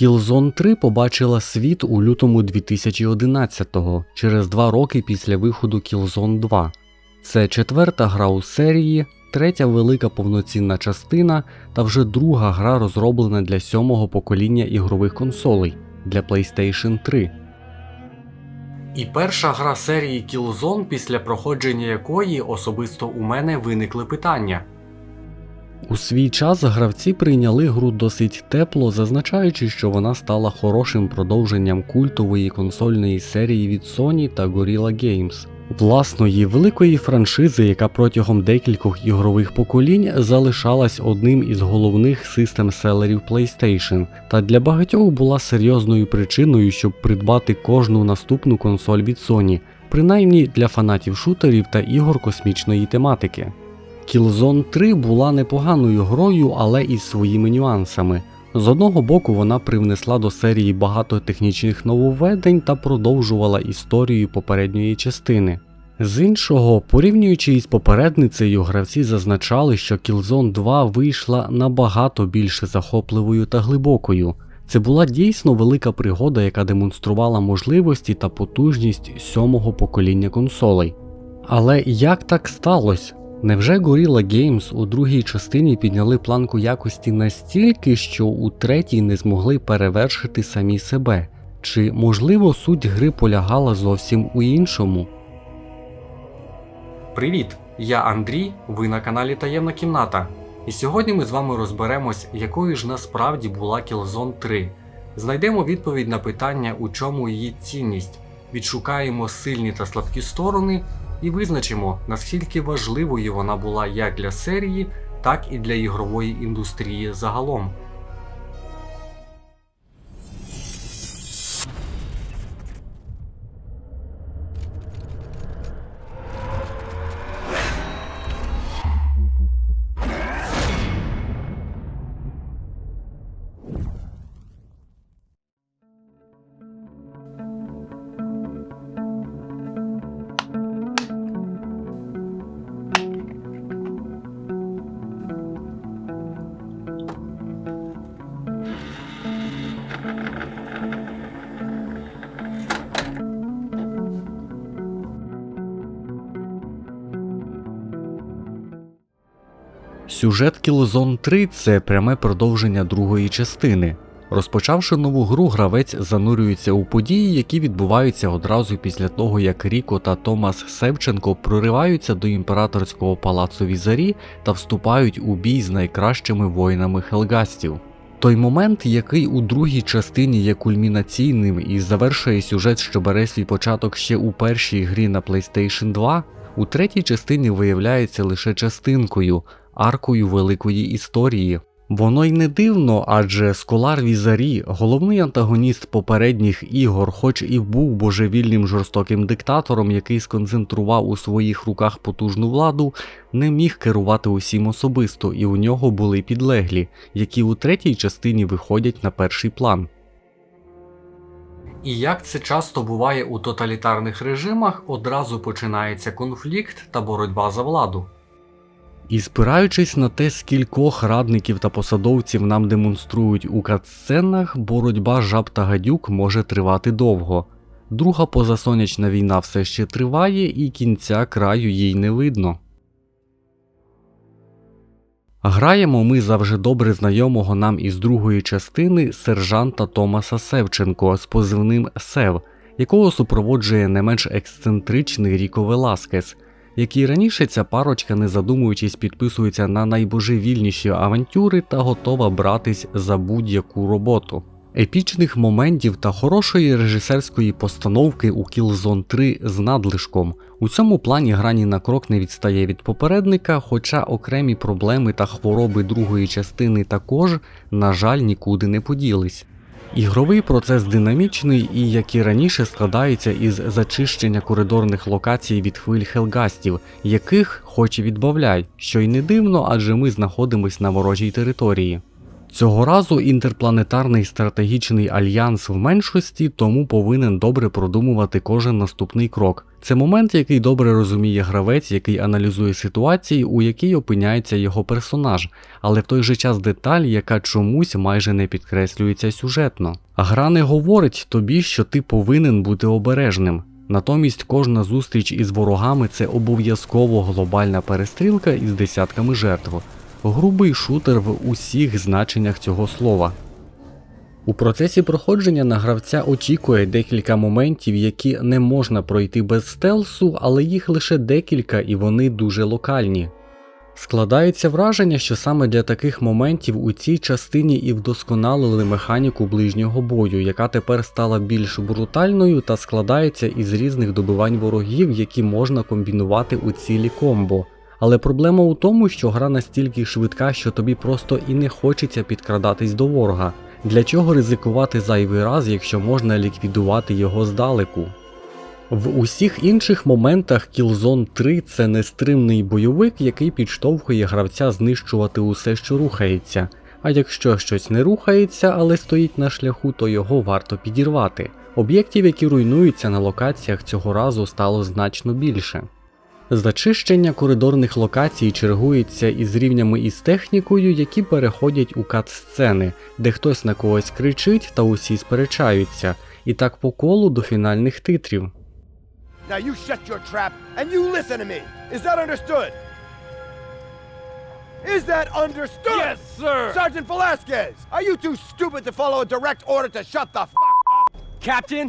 Killzone 3 побачила світ у лютому 2011-го, через два роки після виходу Killzone 2. Це четверта гра у серії, третя велика повноцінна частина та вже друга гра розроблена для сьомого покоління ігрових консолей для PlayStation 3. І перша гра серії Killzone, після проходження якої особисто у мене виникли питання. У свій час гравці прийняли гру досить тепло, зазначаючи, що вона стала хорошим продовженням культової консольної серії від Sony та Gorilla Games. Власної великої франшизи, яка протягом декількох ігрових поколінь залишалась одним із головних систем-селерів PlayStation, та для багатьох була серйозною причиною, щоб придбати кожну наступну консоль від Sony, принаймні для фанатів шутерів та ігор космічної тематики. Killzone 3 була непоганою грою, але із своїми нюансами. З одного боку, вона привнесла до серії багато технічних нововведень та продовжувала історію попередньої частини. З іншого, порівнюючи із попередницею, гравці зазначали, що Killzone 2 вийшла набагато більше захопливою та глибокою. Це була дійсно велика пригода, яка демонструвала можливості та потужність сьомого покоління консолей. Але як так сталося? Невже Gorilla Games у другій частині підняли планку якості настільки, що у третій не змогли перевершити самі себе? Чи можливо суть гри полягала зовсім у іншому? Привіт! Я Андрій, ви на каналі Таємна Кімната. І сьогодні ми з вами розберемось, якою ж насправді була Killzone 3. Знайдемо відповідь на питання, у чому її цінність, відшукаємо сильні та слабкі сторони і визначимо, наскільки важливою вона була як для серії, так і для ігрової індустрії загалом. Сюжет Killzone 3 це пряме продовження другої частини. Розпочавши нову гру, гравець занурюється у події, які відбуваються одразу після того, як Ріко та Томас Севченко прориваються до імператорського палацу Візарі та вступають у бій з найкращими воїнами Хелгастів. Той момент, який у другій частині є кульмінаційним і завершує сюжет, що бере свій початок ще у першій грі на PlayStation 2, у третій частині виявляється лише частинкою, аркою великої історії. Воно й не дивно, адже Сколар Візарі, головний антагоніст попередніх ігор, хоч і був божевільним жорстоким диктатором, який сконцентрував у своїх руках потужну владу, не міг керувати усім особисто, і у нього були підлеглі, які у третій частині виходять на перший план. І як це часто буває у тоталітарних режимах, одразу починається конфлікт та боротьба за владу. І спираючись на те, скількох радників та посадовців нам демонструють у катсценах, боротьба жаб та гадюк може тривати довго. Друга позасонячна війна все ще триває, і кінця краю їй не видно. Граємо ми за вже добре знайомого нам із другої частини сержанта Томаса Севченко з позивним Сев, якого супроводжує не менш ексцентричний Ріко Веласкес – як і раніше, ця парочка, не задумуючись, підписується на найбожевільніші авантюри та готова братись за будь-яку роботу. Епічних моментів та хорошої режисерської постановки у Killzone 3 з надлишком. У цьому плані грані на крок не відстає від попередника, хоча окремі проблеми та хвороби другої частини також, на жаль, нікуди не поділись. Ігровий процес динамічний і, як і раніше, складається із зачищення коридорних локацій від хвиль хелгастів, яких хоч і відбавляй, що й не дивно, адже ми знаходимось на ворожій території. Цього разу інтерпланетарний стратегічний альянс в меншості, тому повинен добре продумувати кожен наступний крок. Це момент, який добре розуміє гравець, який аналізує ситуації, у якій опиняється його персонаж, але в той же час деталь, яка чомусь майже не підкреслюється сюжетно. Гра не говорить тобі, що ти повинен бути обережним. Натомість кожна зустріч із ворогами це обов'язково глобальна перестрілка із десятками жертв. Грубий шутер в усіх значеннях цього слова. У процесі проходження на гравця очікує декілька моментів, які не можна пройти без стелсу, але їх лише декілька і вони дуже локальні. Складається враження, що саме для таких моментів у цій частині і вдосконалили механіку ближнього бою, яка тепер стала більш брутальною та складається із різних добивань ворогів, які можна комбінувати у цілі комбо. Але проблема у тому, що гра настільки швидка, що тобі просто і не хочеться підкрадатись до ворога. Для чого ризикувати зайвий раз, якщо можна ліквідувати його здалеку? В усіх інших моментах Killzone 3 це нестримний бойовик, який підштовхує гравця знищувати усе, що рухається. А якщо щось не рухається, але стоїть на шляху, то його варто підірвати. Об'єктів, які руйнуються на локаціях цього разу стало значно більше. Зачищення коридорних локацій чергується із рівнями із технікою, які переходять у кат-сцени, де хтось на когось кричить та усі сперечаються, і так по колу до фінальних титрів. Now you shut your trap and you listen to me. Is that understood? Is that understood? Yes, sir. Sergeant Velasquez, are you too stupid to follow a direct order to shut the fuck up? Captain?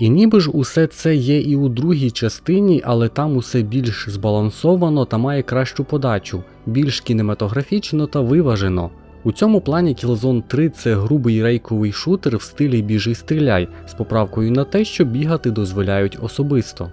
І ніби ж усе це є і у другій частині, але там усе більш збалансовано та має кращу подачу, більш кінематографічно та виважено. У цьому плані Killzone 3 це грубий рейковий шутер в стилі біжи стріляй з поправкою на те, що бігати дозволяють особисто.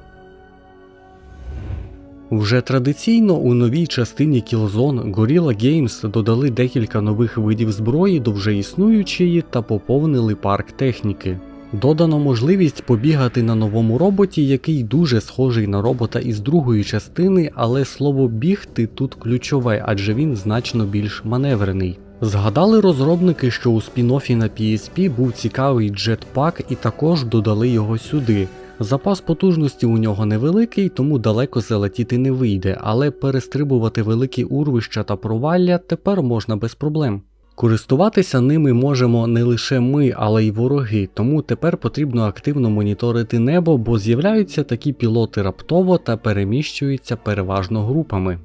Вже традиційно у новій частині Killzone Gorilla Games додали декілька нових видів зброї до вже існуючої та поповнили парк техніки. Додано можливість побігати на новому роботі, який дуже схожий на робота із другої частини, але слово бігти тут ключове, адже він значно більш маневрений. Згадали розробники, що у спін-оффі на PSP був цікавий джетпак і також додали його сюди. Запас потужності у нього невеликий, тому далеко залетіти не вийде, але перестрибувати великі урвища та провалля тепер можна без проблем. Користуватися ними можемо не лише ми, але й вороги, тому тепер потрібно активно моніторити небо, бо з'являються такі пілоти раптово та переміщуються переважно групами.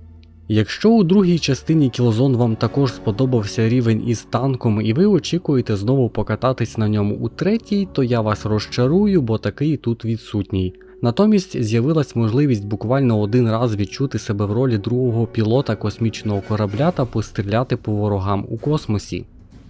Якщо у другій частині Killzone вам також сподобався рівень із танком і ви очікуєте знову покататись на ньому у третій, то я вас розчарую, бо такий тут відсутній. Натомість з'явилась можливість буквально один раз відчути себе в ролі другого пілота космічного корабля та постріляти по ворогам у космосі.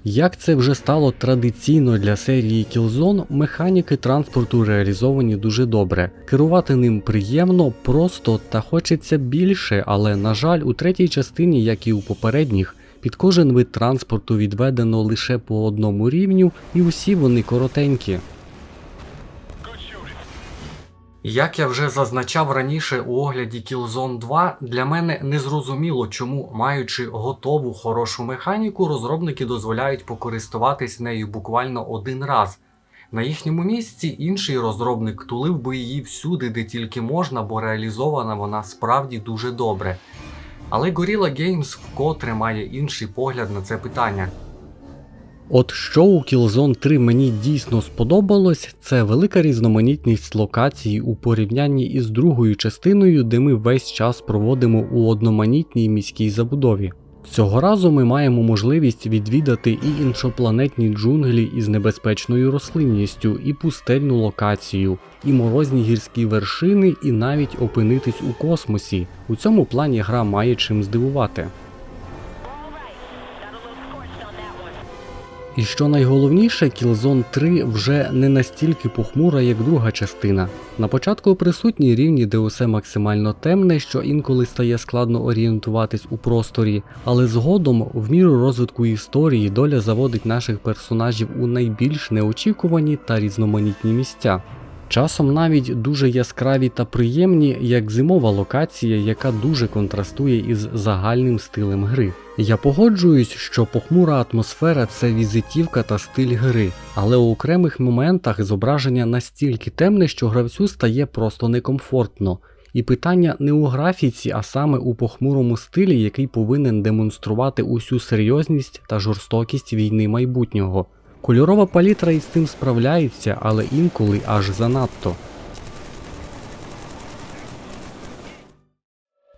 Як це вже стало традиційно для серії Killzone, механіки транспорту реалізовані дуже добре. Керувати ним приємно, просто та хочеться більше, але на жаль, у третій частині, як і у попередніх, під кожен вид транспорту відведено лише по одному рівню, і усі вони коротенькі. Як я вже зазначав раніше у огляді Killzone 2, для мене незрозуміло, чому, маючи готову хорошу механіку, розробники дозволяють покористуватись нею буквально один раз. На їхньому місці інший розробник тулив би її всюди, де тільки можна, бо реалізована вона справді дуже добре. Але Gorilla Games вкотре має інший погляд на це питання. От що у Killzone 3 мені дійсно сподобалось, це велика різноманітність локацій у порівнянні із другою частиною, де ми весь час проводимо у одноманітній міській забудові. Цього разу ми маємо можливість відвідати і іншопланетні джунглі із небезпечною рослинністю, і пустельну локацію, і морозні гірські вершини, і навіть опинитись у космосі. У цьому плані гра має чим здивувати. І що найголовніше, Killzone 3 вже не настільки похмура, як друга частина. На початку присутні рівні, де усе максимально темне, що інколи стає складно орієнтуватись у просторі, але згодом, в міру розвитку історії, доля заводить наших персонажів у найбільш неочікувані та різноманітні місця. Часом навіть дуже яскраві та приємні, як зимова локація, яка дуже контрастує із загальним стилем гри. Я погоджуюсь, що похмура атмосфера це візитівка та стиль гри, але у окремих моментах зображення настільки темне, що гравцю стає просто некомфортно. І питання не у графіці, а саме у похмурому стилі, який повинен демонструвати усю серйозність та жорстокість війни майбутнього. Кольорова палітра із цим справляється, але інколи аж занадто.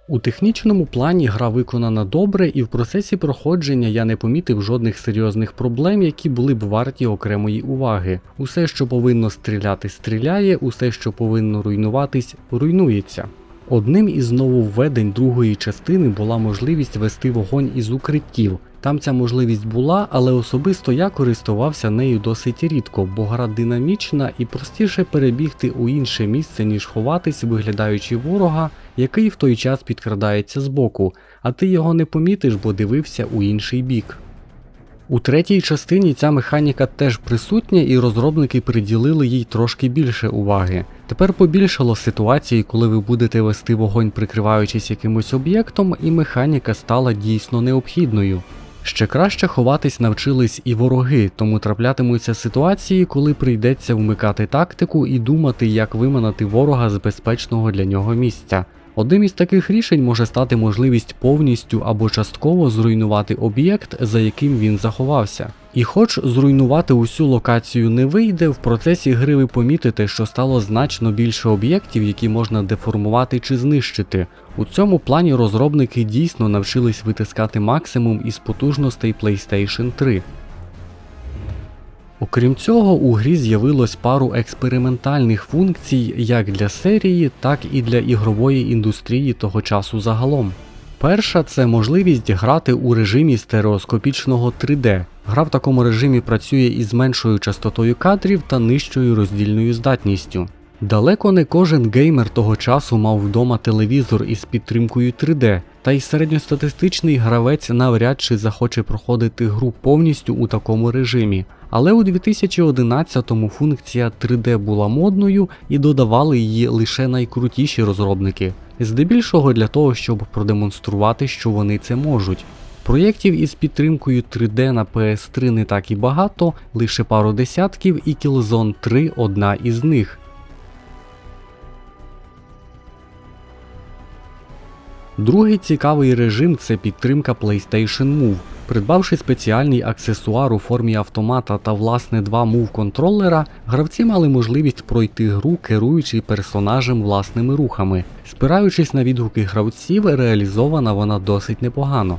У технічному плані гра виконана добре, і в процесі проходження я не помітив жодних серйозних проблем, які були б варті окремої уваги. Усе, що повинно стріляти, стріляє, усе, що повинно руйнуватись, руйнується. Одним із нововведень другої частини була можливість вести вогонь із укриттів. Там ця можливість була, але особисто я користувався нею досить рідко, бо гра динамічна і простіше перебігти у інше місце, ніж ховатись, виглядаючи ворога, який в той час підкрадається збоку, а ти його не помітиш, бо дивився у інший бік. У третій частині ця механіка теж присутня, і розробники приділили їй трошки більше уваги. Тепер побільшало ситуації, коли ви будете вести вогонь, прикриваючись якимось об'єктом, і механіка стала дійсно необхідною. Ще краще ховатись навчились і вороги, тому траплятимуться ситуації, коли прийдеться вмикати тактику і думати, як виманати ворога з безпечного для нього місця. Одним із таких рішень може стати можливість повністю або частково зруйнувати об'єкт, за яким він заховався. І хоч зруйнувати усю локацію не вийде, в процесі гри ви помітите, що стало значно більше об'єктів, які можна деформувати чи знищити. У цьому плані розробники дійсно навчились витискати максимум із потужностей PlayStation 3. Окрім цього, у грі з'явилось пару експериментальних функцій як для серії, так і для ігрової індустрії того часу загалом. Перша це можливість грати у режимі стереоскопічного 3D. Гра в такому режимі працює із меншою частотою кадрів та нижчою роздільною здатністю. Далеко не кожен геймер того часу мав вдома телевізор із підтримкою 3D, та й середньостатистичний гравець навряд чи захоче проходити гру повністю у такому режимі. Але у 2011-му функція 3D була модною і додавали її лише найкрутіші розробники, здебільшого для того, щоб продемонструвати, що вони це можуть. Проєктів із підтримкою 3D на PS3 не так і багато, лише пару десятків, і Killzone 3 одна із них. Другий цікавий режим це підтримка PlayStation Move. Придбавши спеціальний аксесуар у формі автомата та власне два Move контролера, гравці мали можливість пройти гру, керуючи персонажем власними рухами. Спираючись на відгуки гравців, реалізована вона досить непогано.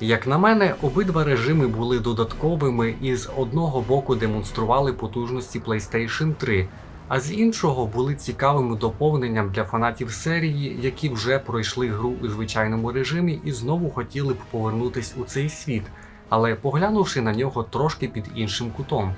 Як на мене, обидва режими були додатковими і з одного боку демонстрували потужності PlayStation 3, а з іншого були цікавим доповненням для фанатів серії, які вже пройшли гру у звичайному режимі і знову хотіли б повернутись у цей світ, але поглянувши на нього трошки під іншим кутом.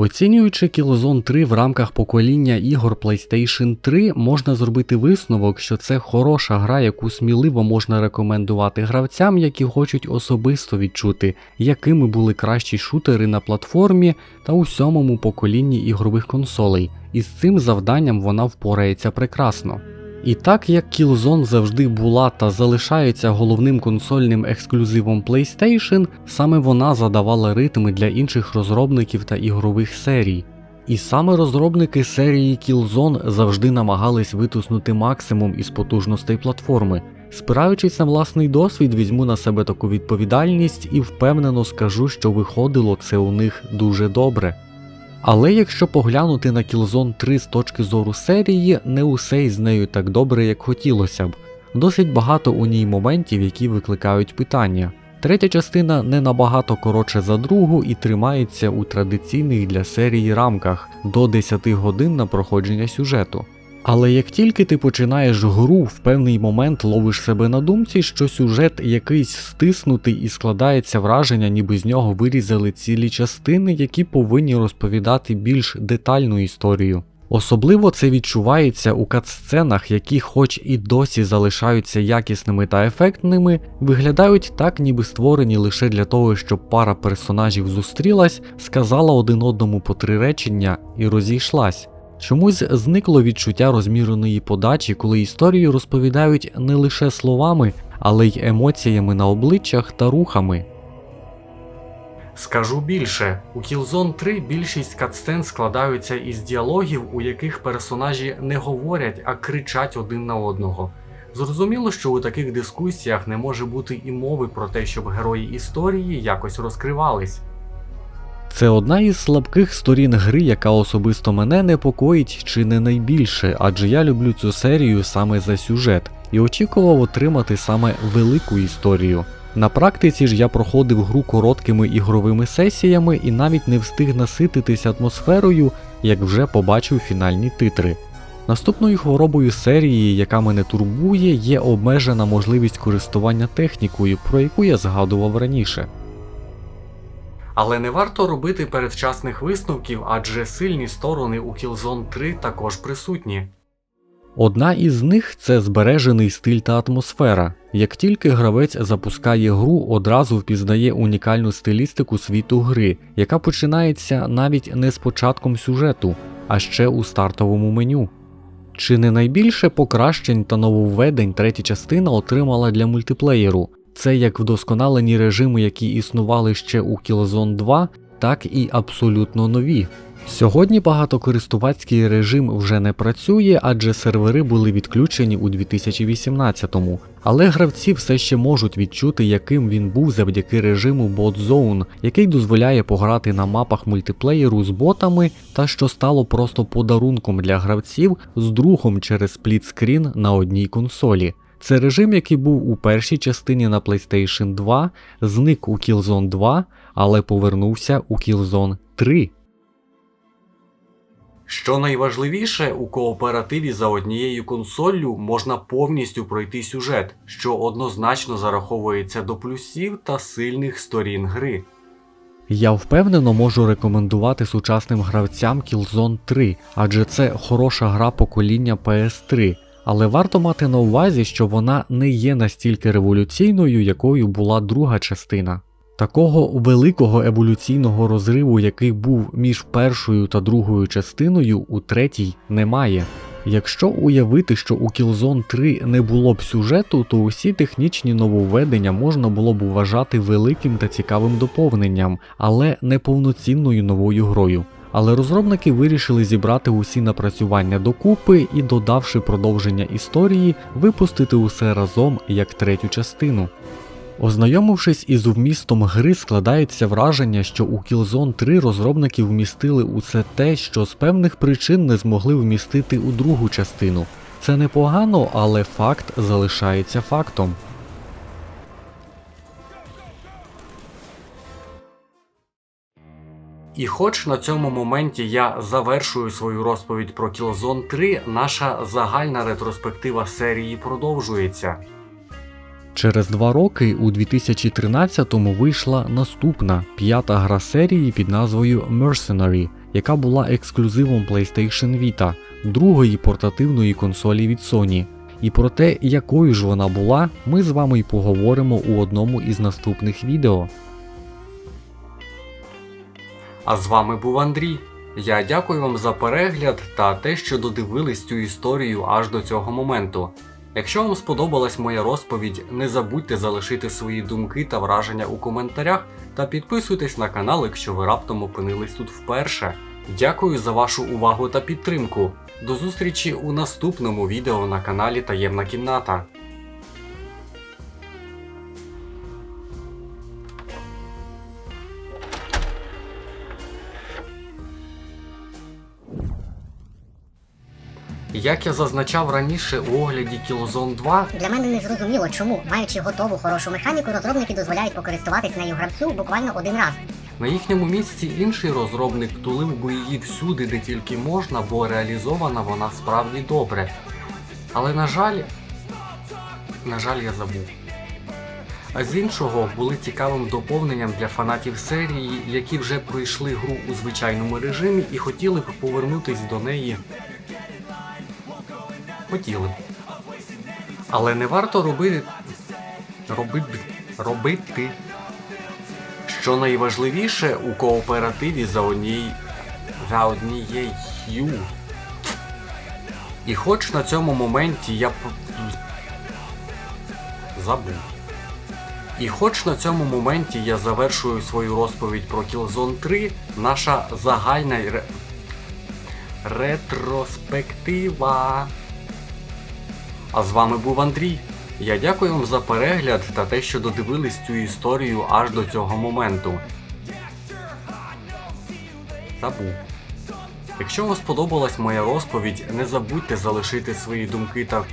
Оцінюючи Killzone 3 в рамках покоління ігор PlayStation 3, можна зробити висновок, що це хороша гра, яку сміливо можна рекомендувати гравцям, які хочуть особисто відчути, якими були кращі шутери на платформі та у сьомому поколінні ігрових консолей, і з цим завданням вона впорається прекрасно. І так як Killzone завжди була та залишається головним консольним ексклюзивом PlayStation, саме вона задавала ритми для інших розробників та ігрових серій. І саме розробники серії Killzone завжди намагались витиснути максимум із потужностей платформи. Спираючись на власний досвід, візьму на себе таку відповідальність і впевнено скажу, що виходило це у них дуже добре. Але якщо поглянути на Killzone 3 з точки зору серії, не усе із нею так добре, як хотілося б. Досить багато у ній моментів, які викликають питання. Третя частина не набагато коротше за другу і тримається у традиційних для серії рамках до 10 годин на проходження сюжету. Але як тільки ти починаєш гру, в певний момент ловиш себе на думці, що сюжет якийсь стиснутий і складається враження, ніби з нього вирізали цілі частини, які повинні розповідати більш детальну історію. Особливо це відчувається у катсценах, які, хоч і досі залишаються якісними та ефектними, виглядають так, ніби створені лише для того, щоб пара персонажів зустрілась, сказала один одному по три речення і розійшлась. Чомусь зникло відчуття розміреної подачі, коли історію розповідають не лише словами, але й емоціями на обличчях та рухами. Скажу більше, у Killzone 3 більшість катсцен складаються із діалогів, у яких персонажі не говорять, а кричать один на одного. Зрозуміло, що у таких дискусіях не може бути і мови про те, щоб герої історії якось розкривались. Це одна із слабких сторін гри, яка особисто мене непокоїть чи не найбільше, адже я люблю цю серію саме за сюжет і очікував отримати саме велику історію. На практиці ж я проходив гру короткими ігровими сесіями і навіть не встиг насититись атмосферою, як вже побачив фінальні титри. Наступною хворобою серії, яка мене турбує, є обмежена можливість користування технікою, про яку я згадував раніше. Але не варто робити передчасних висновків, адже сильні сторони у Killzone 3 також присутні. Одна із них це збережений стиль та атмосфера. Як тільки гравець запускає гру, одразу впізнає унікальну стилістику світу гри, яка починається навіть не з початком сюжету, а ще у стартовому меню. Чи не найбільше покращень та нововведень третя частина отримала для мультиплеєру? Це як вдосконалені режими, які існували ще у Killzone 2, так і абсолютно нові. Сьогодні багатокористувацький режим вже не працює, адже сервери були відключені у 2018-му, але гравці все ще можуть відчути, яким він був завдяки режиму Bot Zone, який дозволяє пограти на мапах мультиплеєру з ботами та що стало просто подарунком для гравців з другом через сплітскрін на одній консолі. Це режим, який був у першій частині на PlayStation 2, зник у Killzone 2, але повернувся у Killzone 3. Що найважливіше, у кооперативі за однією консоллю можна повністю пройти сюжет, що однозначно зараховується до плюсів та сильних сторін гри. Я впевнено можу рекомендувати сучасним гравцям Killzone 3, адже це хороша гра покоління PS3. Але варто мати на увазі, що вона не є настільки революційною, якою була друга частина. Такого великого еволюційного розриву, який був між першою та другою частиною, у третій немає. Якщо уявити, що у Killzone 3 не було б сюжету, то усі технічні нововведення можна було б вважати великим та цікавим доповненням, але не повноцінною новою грою. Але розробники вирішили зібрати усі напрацювання докупи і, додавши продовження історії, випустити усе разом як третю частину. Ознайомившись із вмістом гри, складається враження, що у Killzone 3 розробники вмістили усе те, що з певних причин не змогли вмістити у другу частину. Це непогано, але факт залишається фактом. І хоч на цьому моменті я завершую свою розповідь про Killzone 3, наша загальна ретроспектива серії продовжується. Через два роки у 2013-му вийшла наступна п'ята гра серії під назвою Mercenary, яка була ексклюзивом PlayStation Vita, другої портативної консолі від Sony. І про те, якою ж вона була, ми з вами й поговоримо у одному із наступних відео. А з вами був Андрій. Я дякую вам за перегляд та те, що додивились цю історію аж до цього моменту. Якщо вам сподобалась моя розповідь, не забудьте залишити свої думки та враження у коментарях та підписуйтесь на канал, якщо ви раптом опинились тут вперше. Дякую за вашу увагу та підтримку. До зустрічі у наступному відео на каналі Таємна кімната. Як я зазначав раніше у огляді Killzone 2, Для мене не зрозуміло, чому, маючи готову хорошу механіку, розробники дозволяють покористуватись нею гравцю буквально один раз. На їхньому місці інший розробник тулив би її всюди, де тільки можна, бо реалізована вона справді добре. Але на жаль, на жаль, я забув. а з іншого були цікавим доповненням для фанатів серії, які вже пройшли гру у звичайному режимі і хотіли б повернутись до неї. Хотіли. Але не варто робити. робити. робити. Що найважливіше у кооперативі за однією. за однією. І хоч на цьому моменті я забув. І хоч на цьому моменті я завершую свою розповідь про Killzone 3, наша загальна ре... ретроспектива. А з вами був Андрій. Я дякую вам за перегляд та те, що додивились цю історію аж до цього моменту. Забув. Якщо вам сподобалась моя розповідь, не забудьте залишити свої думки та